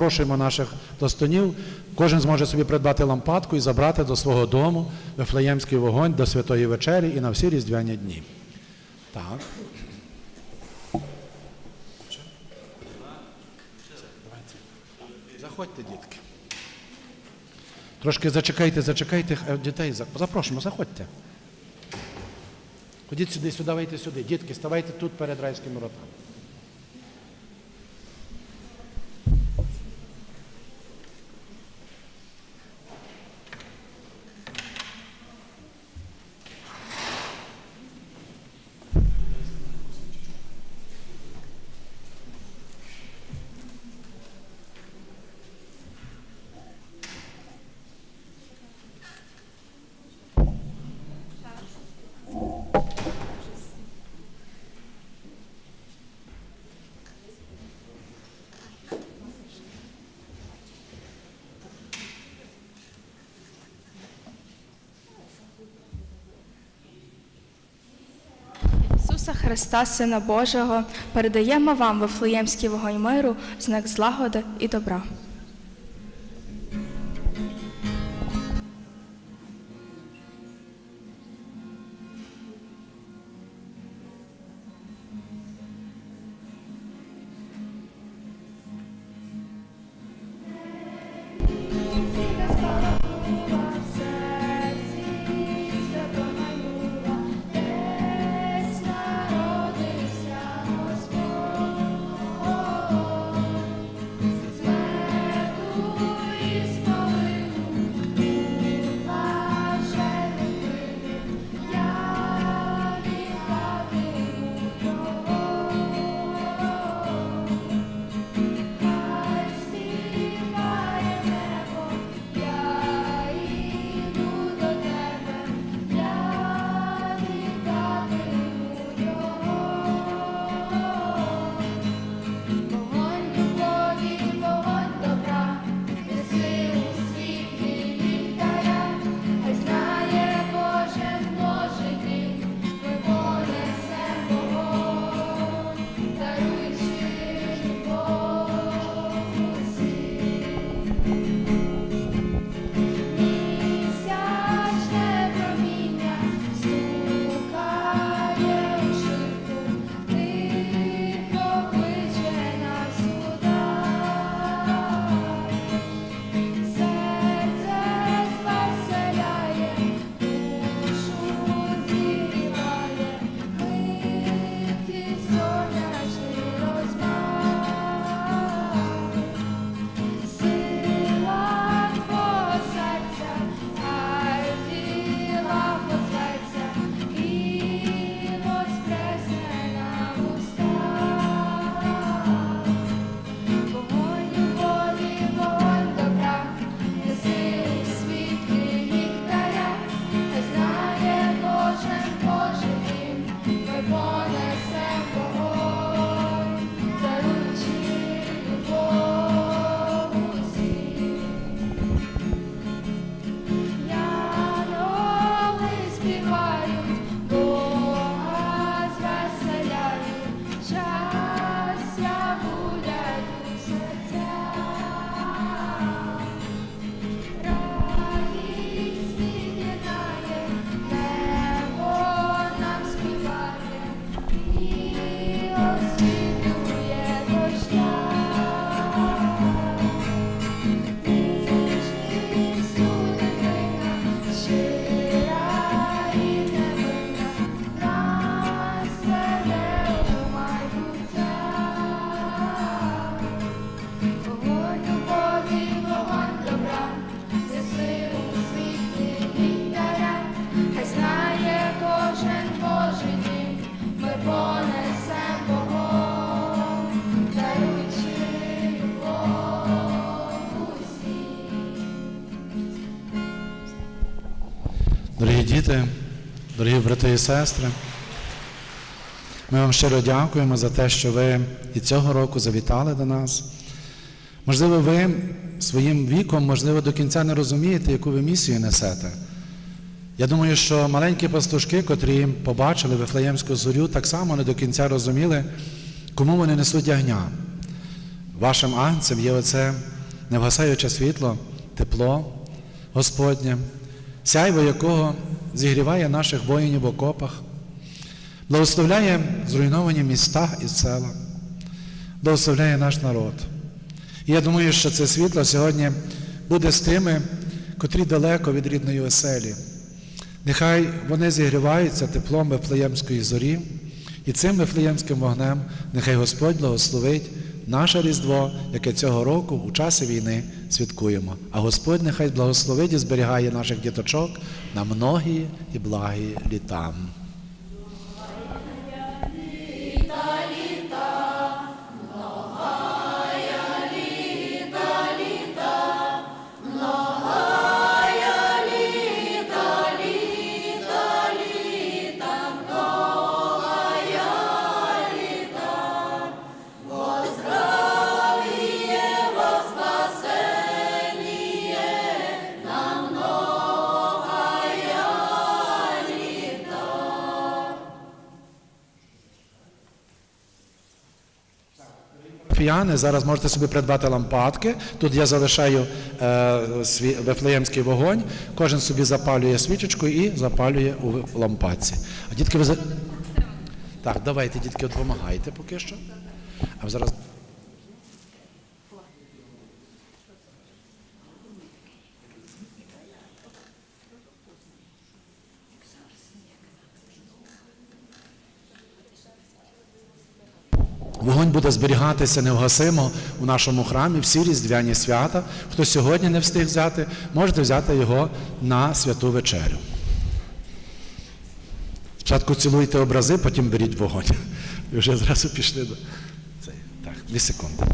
Запрошуємо наших тостонів. Кожен зможе собі придбати лампадку і забрати до свого дому Вифлеємський вогонь до святої вечері і на всі різдвяні дні. Так. Заходьте, дітки. Трошки зачекайте, зачекайте е, дітей. Запрошуємо, заходьте. Ходіть сюди, сюди, вийти сюди. Дітки, ставайте тут перед райськими воротами. Христа, Сина Божого, передаємо вам Вифлеємський вогонь миру, знак злагоди і добра. Діти, дорогі брати і сестри, ми вам щиро дякуємо за те, що ви і цього року завітали до нас. Можливо, ви своїм віком, можливо, до кінця не розумієте, яку ви місію несете. Я думаю, що маленькі пастушки, котрі побачили Вифлеємську зорю, так само не до кінця розуміли, кому вони несуть ягня. Вашим агнцем є оце невгасаюче світло, тепло Господнє, сяйво якого зігріває наших воїнів в окопах, благословляє зруйновані міста і села, благословляє наш народ. І я думаю, що це світло сьогодні буде з тими, котрі далеко від рідної оселі. Нехай вони зігріваються теплом Вифлеємської зорі, і цим Вифлеємським вогнем нехай Господь благословить наше Різдво, яке цього року у часі війни святкуємо. А Господь нехай благословить і зберігає наших діточок на многі і благі літа. Фіяни, зараз можете собі придбати лампадки. Тут я залишаю е, свій вифлеємський вогонь, кожен собі запалює свічечку і запалює у лампадці. А дітки, ви за... Так, давайте, дітки, допомагайте поки що. А зараз. Вогонь буде зберігатися невгасимо у нашому храмі всі різдвяні свята. Хто сьогодні не встиг взяти, можете взяти його на святу вечерю. Спочатку цілуйте образи, потім беріть вогонь. І вже зразу пішли до. Цей. Так, дві секунди.